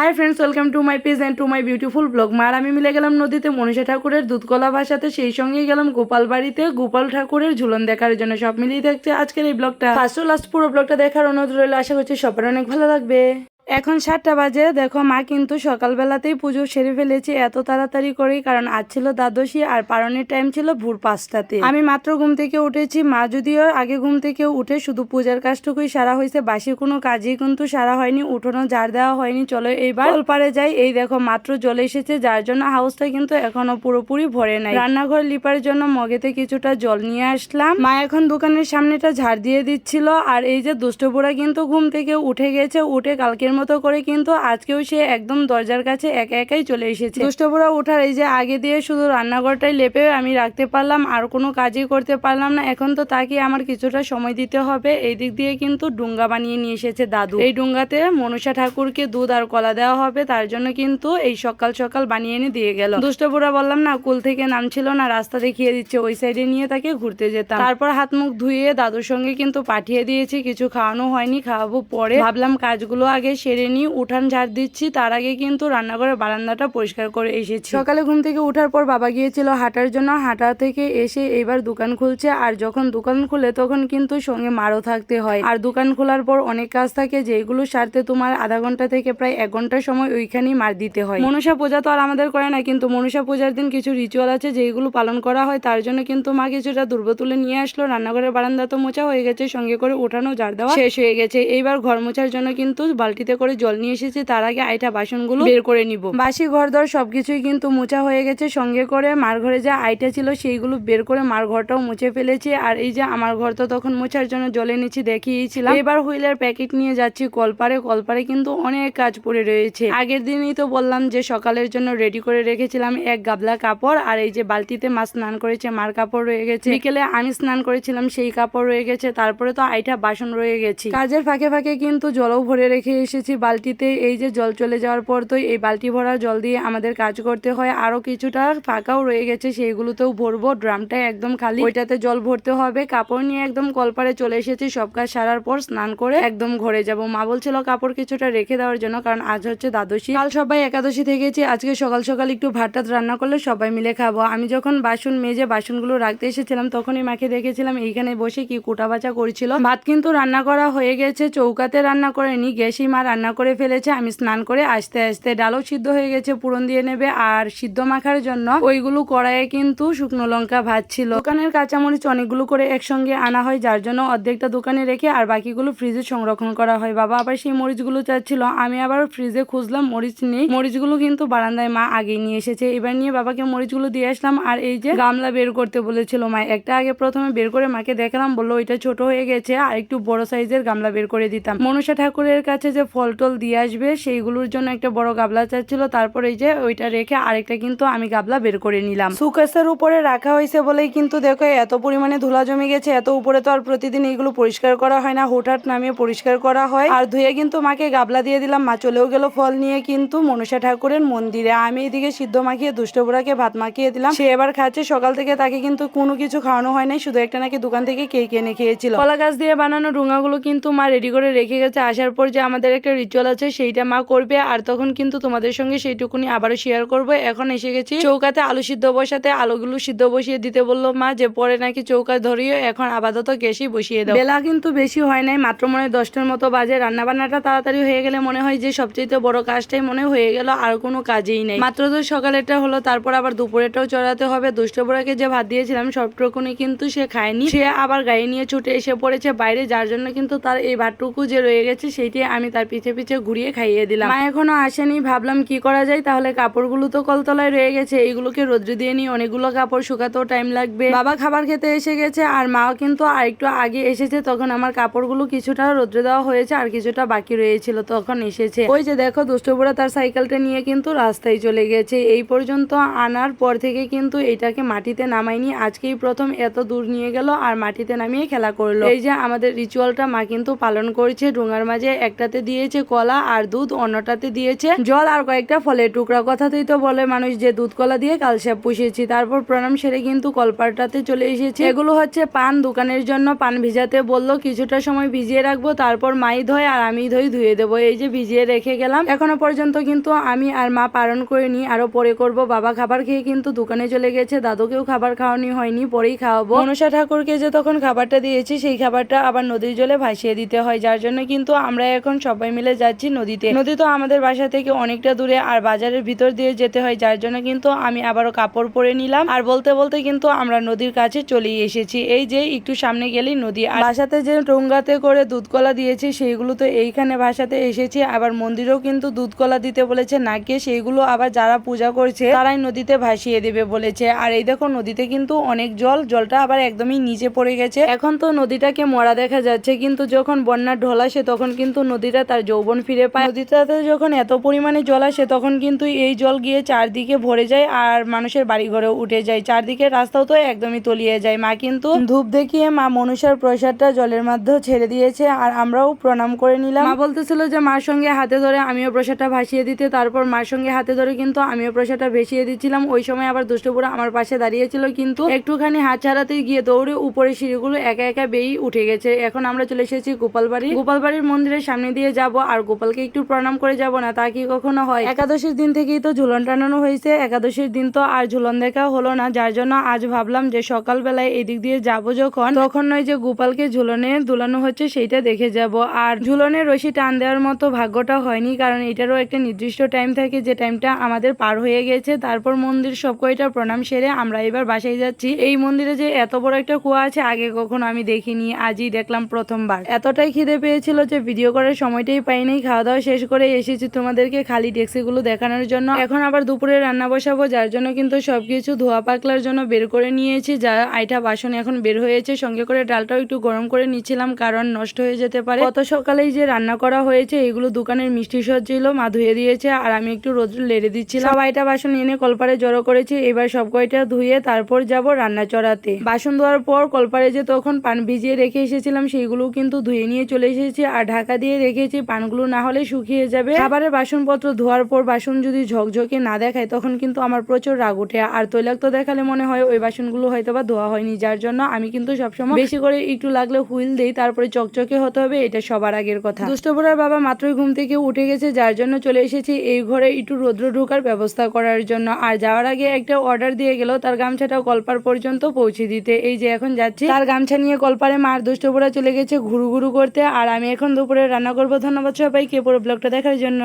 Hi friends welcome to my page and to my beautiful blog মার আমি মিলে গেলাম নদীতে মনীষা ঠাকুরের দুধকলা ভাষাতে, সেই সঙ্গে গেলাম গোপাল বাড়িতে গোপাল ঠাকুরের ঝুলন দেখার জন্য। সব মিলিয়ে থাকছে আজকের এই ব্লগটা ফার্স্ট লাস্ট পুরো ব্লগটা দেখার অনুরোধ রইল। আশা করছি সবার অনেক ভালো লাগবে। এখন সাতটা বাজে। দেখো মা কিন্তু সকালবেলাতেই পুজো সেরে ফেলেছে এত তাড়াতাড়ি করেই, কারণ আজ ছিল দ্বাদশী আর পারণের টাইম ছিল ভোর পাঁচটাতে। আমি মাত্র ঘুম থেকে উঠেছি। মা যদিও আগে ঘুম থেকে উঠে শুধু পূজার কাজটুকুই সারা হয়েছে বাসি কোনো কাজই কিন্তু সারা হয়নি উঠোনো ঝাড় দেওয়া হয়নি। চলো এইবার পারে যাই। এই দেখো মাত্র জল এসেছে, যার জন্য হাউসটা কিন্তু এখনও পুরোপুরি ভরে নাই। রান্নাঘর লিপার জন্য মগেতে কিছুটা জল নিয়ে আসলাম। মা এখন দোকানের সামনেটা ঝাড় দিয়ে দিচ্ছিল। আর এই যে দুষ্টপুরা কিন্তু ঘুম থেকে উঠে গেছে, উঠে কালকের মতো করে কিন্তু আজকেও সে একদম দরজার কাছে একা একাই চলে এসেছে। দুষ্টপুরা ওঠার এই যে আগে দিয়ে শুধু রান্নাঘরটাই লেপে আমি রাখতে পারলাম, আর কোনো কাজই করতে পারলাম না। এখন তো তাকে আমার কিছুটা সময় দিতে হবে। এই দিক দিয়ে কিন্তু ডুঙ্গা বানিয়ে নিয়ে এসেছে দাদু। এই ডুঙ্গাতে মনসা ঠাকুরকে দুধ আর কলা দেওয়া হবে, তার জন্য কিন্তু এই সকাল সকাল বানিয়ে এনে দিয়ে গেল। দুষ্টপুরা বললাম, না, কুল থেকে নামছিল না, রাস্তা দেখিয়ে দিচ্ছে। ওই সাইডে নিয়ে তাকে ঘুরতে যেতাম। তারপর হাত মুখ ধুয়ে দাদুর সঙ্গে কিন্তু পাঠিয়ে দিয়েছি। কিছু খাওয়ানো হয়নি, খাওয়াবো পরে। ভাবলাম কাজগুলো আগে সেরে নিয়ে উঠান ঝাড় দিচ্ছি, তার আগে কিন্তু রান্নাঘরের বারান্দাটা পরিষ্কার করে এসেছি। সকালে ঘুম থেকে উঠার পর বাবা গিয়েছিল হাঁটার জন্য, হাঁটা থেকে এসে এবার দোকান খুলছে, আর যখন দোকান খুলে তখন কিন্তু সঙ্গে মারও থাকতে হয়। আর দোকান খোলার পর অনেক কাজ থাকে, যেগুলো সারতে তোমার আধা ঘণ্টা থেকে প্রায় এক ঘণ্টা সময় ওইখানেই মার দিতে হয়। মনসা পূজা তো আর আমাদের করে না, কিন্তু মনসা পূজার দিন কিছু রিচুয়াল আছে যেগুলো পালন করা হয়, তার জন্য কিন্তু মা কিছুটা দুর্ব তুলে নিয়ে আসলো। রান্নাঘরের বারান্দা তো মোছা হয়ে গেছে, সঙ্গে করে উঠানো ঝাড় দেওয়া শেষ হয়ে গেছে। এইবার ঘর মোছার জন্য কিন্তু বালতিতে করে জল নিয়ে এসেছে, তার আগে আইটা বাসনগুলো বের করে নিব। বাসি ঘর দর সবকিছুই কিন্তু মোছা হয়ে গেছে, সঙ্গে করে মার ঘরে যা আইটা ছিল সেইগুলো বের করে মার ঘরটাও মুছে ফেলেছে। আর এই যে আমার ঘর তো তখন মোছার জন্য জলে নিচে দেখিয়েছিলাম। এবার হুইলের প্যাকেট নিয়ে যাচ্ছি কলপারে কলপারে কিন্তু অনেক কাজ পড়ে রয়েছে। আগের দিনই তো বললাম যে সকালের জন্য রেডি করে রেখেছিলাম এক গাবলা কাপড়, আর এই যে বালতিতে মা স্নান করেছে, মার কাপড় রয়ে গেছে। বিকেলে আমি স্নান করেছিলাম, সেই কাপড় রয়ে গেছে, তারপরে তো আইটা বাসন রয়ে গেছে। কাজের ফাঁকে ফাঁকে কিন্তু জলও ভরে রেখে এসেছি। বালতিতে এই যে জল চলে যাওয়ার পর তো এই বালতি ভরা জল দিয়ে আমাদের কাজ করতে হয়। আরও কিছুটা ফাঁকাও রয়ে গেছে, সেইগুলোতেও ভরবো। ড্রামটা একদম খালি। ওইটাতে জল ভরতে হবে। কাপড় নিয়ে একদম কলপারে চলে এসেছি। সব কাজ সারার পর স্নান করে একদম ঘরে যাব। মা বলছিল কাপড় কিছুটা রেখে দেওয়ার জন্য, কারণ আজ হচ্ছে দ্বাদশী। কাল সবাই একাদশী থেকেছি। আজকে সকাল সকাল একটু ভাত টাত রান্না করলে সবাই মিলে খাব। আমি যখন বাসন মেজে বাসনগুলো রাখতে এসেছিলাম, তখনই মাকে দেখেছিলাম, এইখানে বসে কি কুটা বাচা করছিল? ভাত কিন্তু রান্না করা হয়ে গেছে। চৌকাতে রান্না করেনি। গ্যাসই মা রান্না করে ফেলেছে, আমি স্নান করে আস্তে আস্তে ডালও সিদ্ধ হয়ে গেছে, পুরন দিয়ে নেবে। আর সিদ্ধ মাখার জন্য ওইগুলো কড়াইয়ে কিন্তু শুকনো লঙ্কা ভাত ছিল। দোকানের কাঁচামরিচ অনেকগুলো করে একসঙ্গে আনা হয়, যার জন্য অর্ধেকটা দোকানে রেখে আর বাকিগুলো ফ্রিজে সংরক্ষণ করা হয়। বাবা আবার সেই মরিচগুলো চাচ্ছিল, আমি আবার ফ্রিজে খুঁজলাম, মরিচ নেই। মরিচগুলো কিন্তু বারান্দায় মা আগেই নিয়ে এসেছে। এবার নিয়ে বাবাকে মরিচগুলো দিয়ে আসলাম, আর এই যে গামলা বের করতে বলেছিল মা, একটা আগে প্রথমে বের করে মাকে দেখালাম, বলল, ওইটা ছোট হয়ে গেছে, আর একটু বড় সাইজের গামলা বের করে দিতাম। মনসা ঠাকুরের কাছে যে ফল টল দিয়ে আসবে সেইগুলোর জন্য একটা বড় গাবলা চাচ্ছিল। তারপর এই যে ওইটা রেখে আরেকটা কিন্তু আমি গাবলা বের করে নিলাম। সুকেসের উপরে রাখা হয়েছে বলেই কিন্তু দেখো এত পরিমাণে ধুলা জমে গেছে এত উপরে তো আর প্রতিদিন এইগুলো পরিষ্কার করা হয় না হুটহাট নামিয়ে পরিষ্কার করা হয়। আর ধুয়ে কিন্তু মাকে গাবলা দিয়ে দিলাম মা চলেও গেল ফল নিয়ে কিন্তু মনসা ঠাকুরের মন্দিরে। আমি এদিকে সিদ্ধ মাখিয়ে দুষ্টপুরাকে ভাত মাখিয়ে দিলাম। সে এবার খাচ্ছে সকাল থেকে তাকে কিন্তু কোনো কিছু খাওয়ানো হয় নাই শুধু একটা নাকি দোকান থেকে কেক এনে খেয়েছিল। কলা গাছ দিয়ে বানানো ডুঙ্গাগুলো কিন্তু মা রেডি করে রেখে গেছে। আসার পর যে আমাদের একটা রিচুয়াল আছে, সেইটা মা করবে আর তখন কিন্তু তোমাদের সঙ্গে সেইটুকুনি আবারও শেয়ার করব। এখন এসে গেছি চৌকাতে আলু সিদ্ধ বসাতে, আলুগুলো সিদ্ধ বসিয়ে দিতে বলল মা যে পরে নাকি চৌকা ধরিয়ে এখন আপাতত গ্যাসই বসিয়ে দাও। বেলা কিন্তু বেশি হয় নাই, মাত্র মনে দশটার মতো বাজে। রান্না বান্নাটা তাড়াতাড়ি হয়ে গেলে মনে হয় যে সবচেয়ে বড় কাজটাই মনে হয়ে গেল আর কোনো কাজেই নেই। মাত্র তো সকালেরটা হলো, তারপর আবার দুপুরেটাও চড়াতে হবে। দুষ্টপুরাকে যে ভাত দিয়েছিলাম সবটুকুনি কিন্তু সে খায়নি। সে আবার গাড়ি নিয়ে ছুটে এসে পড়েছে বাইরে, যার জন্য কিন্তু তার এই ভাতটুকু যে রয়ে গেছে, সেইটি আমি তার পিছে পিছে ঘুরিয়ে খাইয়ে দিলাম। মা এখনও আসেনি, ভাবলাম কি করা যায়, তাহলে কাপড়গুলো তো কলতলায় রয়ে গেছে, এইগুলোকে রোদ্রে দিয়ে নিই, অনেকগুলো কাপড় শুকাতেও টাইম লাগবে। বাবা খাবার খেতে এসে গেছে, আর মাও কিন্তু আর একটু আগে এসেছে, তখন আমার কাপড়গুলো কিছুটা রোদ্রে দেওয়া হয়েছে, আর কিছুটা বাকি রয়েছিল, তখন এসেছে। ওই যে দেখো দুষ্টপুরা তার সাইকেলটা নিয়ে কিন্তু রাস্তায় চলে গেছে। এই পর্যন্ত আনার পর থেকে কিন্তু এটাকে মাটিতে নামাইনি, আজকেই প্রথম এত দূর নিয়ে গেল, আর মাটিতে নামিয়ে খেলা করল। এই যে আমাদের রিচুয়ালটা মা কিন্তু পালন করছে, ডোঙার মাঝে একটাতে দিয়ে দিয়েছে কলা আর দুধ, অন্যটাতে দিয়েছে জল আর কয়েকটা ফলের টুকরা। কথাতেই তো বলে মানুষ যে দুধ কলা দিয়ে কালসাপ পুষিয়েছি তারপর প্রণাম সেরে কিন্তু কলপারটাতে চলে এসেছে। এগুলো হচ্ছে পান। দোকানের জন্য পান ভিজাতে বলল, কিছুটা সময় ভিজিয়ে রাখব, তারপর মাই ধোয় আর আমি ধই, ধুয়ে দেবো। এই যে ভিজিয়ে রেখে গেলাম। এখনও পর্যন্ত কিন্তু আমি আর মা পালন করিনি, আরও পরে করব। বাবা খাবার খেয়ে কিন্তু দোকানে চলে গেছে। দাদুকেও খাবার খাওয়ানি হয়নি, পরেই খাওয়াবো। মনসা ঠাকুরকে যে তখন খাবারটা দিয়েছি, সেই খাবারটা আবার নদীর জলে ভাসিয়ে দিতে হয়। যার জন্য কিন্তু আমরা এখন সবাই মিলে যাচ্ছি নদীতে। নদী তো আমাদের বাসা থেকে অনেকটা দূরে আর বাজারের ভিতর দিয়ে যেতে হয়, যার জন্য কিন্তু আমি আবারও কাপড় পরে নিলাম। আর বলতে বলতে কিন্তু আমরা নদীর কাছে চলে এসেছি। এই যে একটু সামনে গেলেই নদী। আর বাসাতে যে টঙ্গাতে করে দুধ কলা দিয়েছি, সেইগুলো তো এইখানে ভাষাতে এসেছি। আবার মন্দিরেও কিন্তু দুধ কলা দিতে বলেছে না নাকি সেইগুলো আবার যারা পূজা করছে, তারাই নদীতে ভাসিয়ে দেবে বলেছে। আর এই দেখো নদীতে কিন্তু অনেক জল, জলটা আবার একদমই নিচে পড়ে গেছে। এখন তো নদীটাকে মরা দেখা যাচ্ছে, কিন্তু যখন বন্যার ঢল আসে, তখন কিন্তু নদীটা তার যৌবন ফিরে পায়। নদীটাতে যখন এত পরিমাণে জল আসে, তখন কিন্তু এই জল গিয়ে চারদিকে ভরে যায় আর মানুষের বাড়ি ঘরেও উঠে যায়। চারদিকে রাস্তাও তো একদমই তলিয়ে যায়। মা কিন্তু ধূপ দেখিয়ে মা মনুষার প্রসাদটা জলের মধ্যে ছেড়ে দিয়েছে আর আমরাও প্রণাম করে নিলাম। মা বলতেছিল যে, মার সঙ্গে হাতে ধরে আমিও প্রসাদটা ভাসিয়ে দিতে। তারপর মার সঙ্গে হাতে ধরে কিন্তু আমিও প্রসাদটা ভেসিয়ে দিচ্ছিলাম। ওই সময় আবার দুষ্টপুরা আমার পাশে দাঁড়িয়েছিল কিন্তু একটুখানি হাত ছাড়াতে গিয়ে দৌড়ে উপরে সিঁড়িগুলো একা একা বেয়েই উঠে গেছে। এখন আমরা চলে এসেছি গোপালবাড়ি। গোপালবাড়ির মন্দিরের সামনে দিয়ে যাব। আর গোপালকে একটু প্রণাম করে যাব না, তা কি কখনো হয়? একাদশীর দিন থেকেই তো ঝুলন টানানো হয়েছে, একাদশীর দিন তো আর ঝুলন দেখা হলো না, যার জন্য আজ ভাবলাম যে সকালবেলায় এদিক দিয়ে যাব যখন, তখন নয় যে গোপালকে ঝুলনে দুলানো হচ্ছে সেইটা দেখে যাব। আর ঝুলনের রশি টান দেওয়ার মতো ভাগ্যটা হয়নি, কারণ এটারও একটা নির্দিষ্ট টাইম থাকে যে টাইমটা আমাদের পার হয়ে গেছে। তারপর মন্দির সব কয়টা প্রণাম সেরে আমরা এবার বাসায় যাচ্ছি। এই মন্দিরে যে এত বড় একটা কুয়া আছে, আগে কখনো আমি দেখিনি, আজই দেখলাম প্রথমবার। এতটাই খিদে পেয়েছিল যে ভিডিও করার সময়টাই পাইনি খাওয়া দাওয়া শেষ করে এসেছি তোমাদেরকে খালি ট্যাক্সিগুলো দেখানোর জন্য। এখন আবার দুপুরে রান্না বসাবো, যার জন্য কিন্তু সবকিছু ধোয়া পাকলার জন্য বের করে নিয়েছি, যা আইটা বাসন এখন বের হয়েছে। সঙ্গে করে ডালটাও একটু গরম করে নিচ্ছিলাম, কারণ নষ্ট হয়ে যেতে পারে। গত সকালেই যে রান্না করা হয়েছে, এগুলো দোকানের মিষ্টি সর ছিল, মা ধুয়ে দিয়েছে, আর আমি একটু রোদ লেড়ে দিচ্ছিলাম। সব আইটা বাসন এনে কলপারে জড়ো করেছি, এবার সব কয়টা ধুয়ে তারপর যাব রান্না চড়াতে। বাসন ধোয়ার পর কলপারে যে তখন পান ভিজিয়ে রেখে এসেছিলাম সেইগুলো কিন্তু ধুয়ে নিয়ে চলে এসেছি, আর ঢাকা দিয়ে রেখেছি পানগুলো না হলে শুকিয়ে যাবে। খাবারের বাসনপত্র ধোয়ার পর বাসন যদি ঝকঝকে না দেখায়, তখন কিন্তু আমার প্রচুর রাগ ওঠে। আর তৈলাক্ত দেখালে মনে হয় ওই বাসনগুলো হয়তো বা ধোয়া হয়নি। যার জন্য আমি কিন্তু সবসময় বেশি করে একটু লাগলে হুইল দেই, তারপরে চকচকে হতে হবে, এটা সবার আগের কথা। দুষ্টপুরার বাবা মাত্রই ঘুম থেকে উঠে গেছে, যার জন্য চলে এসেছি এই ঘরে একটু রৌদ্র ঢোকার ব্যবস্থা করার জন্য। আর যাওয়ার আগে একটা অর্ডার দিয়ে গেল তার গামছাটা কলপার পর্যন্ত পৌঁছে দিতে। এই যে এখন যাচ্ছি, তার গামছা নিয়ে কলপারে মার দুষ্টপুরা চলে গেছে ঘুরু ঘুরু করতে। আর আমি এখন দুপুরে রান্না করব ধন্যবাদ সবাইকে পুরো ব্লগটা দেখার জন্য।